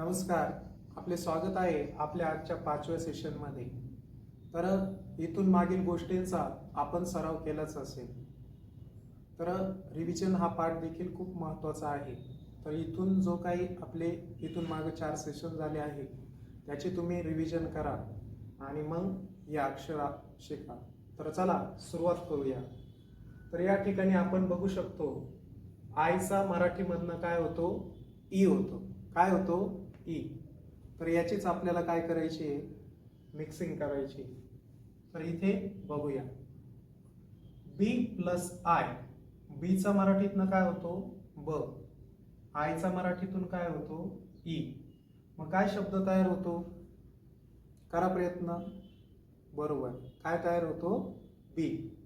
नमस्कार. आपले स्वागत आहे आपल्या आजच्या पाचव्या सेशनमध्ये तर इथून मागील गोष्टींचा आपण सराव केलाच असेल. तर रिव्हिजन हा पार्ट देखील खूप महत्त्वाचा आहे. तर इथून जो काही आपले इथून मागे चार सेशन झाले आहे त्याचे तुम्ही रिव्हिजन करा आणि मग या अक्षरा शिका. तर चला सुरुवात करूया. तर या ठिकाणी आपण बघू शकतो आईचा मराठीमधनं काय होतो? ई होतो. काय होतो? ई तर याचीच आपल्याला काय करायची आहे? मिक्सिंग करायची. तर इथे बघूया. बी प्लस आय बीचा मराठीतनं काय होतो? ब. आयचा मराठीतून काय होतो? ई मग काय शब्द तयार होतो? करा प्रयत्न. बरोबर. काय तयार होतो? बी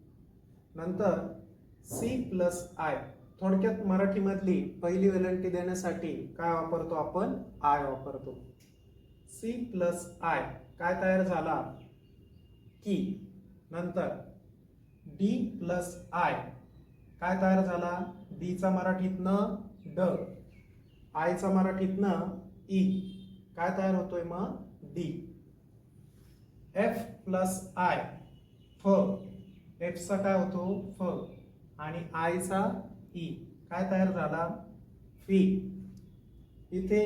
नंतर सी प्लस आय थोडक्यात मराठीमधली पहिली वेलंटी देण्यासाठी काय वापरतो आपण? आय वापरतो. सी प्लस आय काय तयार झाला? की नंतर डी प्लस आय काय तयार झाला? डीचा मराठीतनं ड. आयचा मराठीतनं ई काय तयार होतोय मग? डी एफ प्लस आय फ. एफचा काय होतो? फ. आणि आयचा ई काय तयार झाला? फी इथे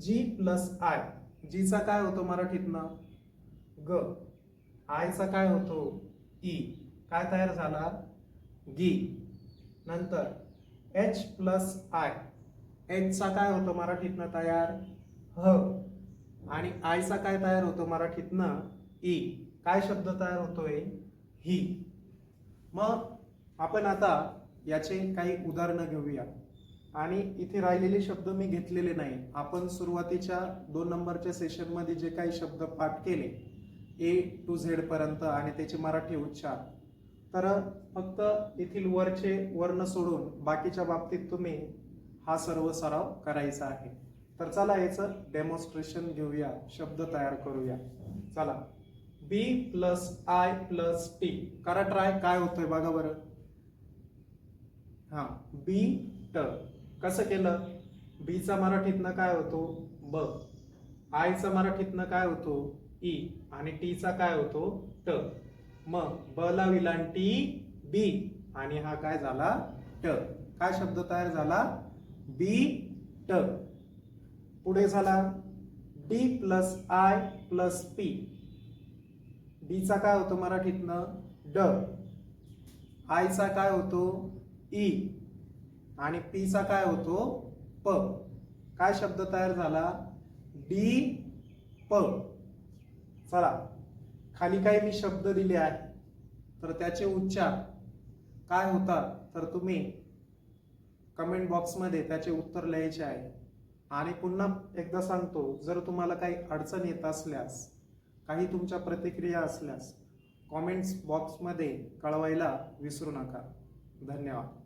जी प्लस आय जीचा काय होतो मराठीतनं? ग. आयचा काय होतो? ई काय तयार झाला? गी नंतर एच प्लस आय एचचा काय होतो मराठीतनं तयार? ह. आणि आयचा काय तयार होतो मराठीतनं? ई काय शब्द तयार होतोय? ही मग आपण आता याचे काही उदाहरणं घेऊया. आणि इथे राहिलेले शब्द मी घेतलेले नाही. आपण सुरुवातीच्या दोन नंबरच्या सेशनमध्ये जे काही शब्द पाठ केले ए टू झेड पर्यंत आणि त्याचे मराठी उच्चार. तर फक्त येथील वरचे वर्ण सोडून बाकीच्या बाबतीत तुम्ही हा सर्व सराव करायचा आहे. तर चला याचं डेमॉन्स्ट्रेशन घेऊया. शब्द तयार करूया. चला. B plus I plus T करा ट्राय काय होतोय बघा बरं. हां बी ट कसं केलं? बीचा मराठीतनं काय होतो? ब. आयचा मराठीतनं काय होतो? ई आणि टीचा काय होतो? ट मग ब ला विलांटी बी आणि हा काय झाला? ट काय शब्द तयार झाला? बी ट पुढे झाला D plus I plus P डीचा काय होतो मराठीतनं? ड आयचा काय होतो? ई. आणि पीचा काय होतो? प. काय शब्द तयार झाला? डी. प. चला. खाली काही मी शब्द दिले आहे तर त्याचे उच्चार काय होतात? तर तुम्ही कमेंट बॉक्समध्ये त्याचे उत्तर लिहायचे आहे. आणि पुन्हा एकदा सांगतो जर तुम्हाला काही अडचण येत असल्यास काही तुमच्या प्रतिक्रिया असल्यास कॉमेंट्स बॉक्समध्ये कळवायला विसरू नका. धन्यवाद.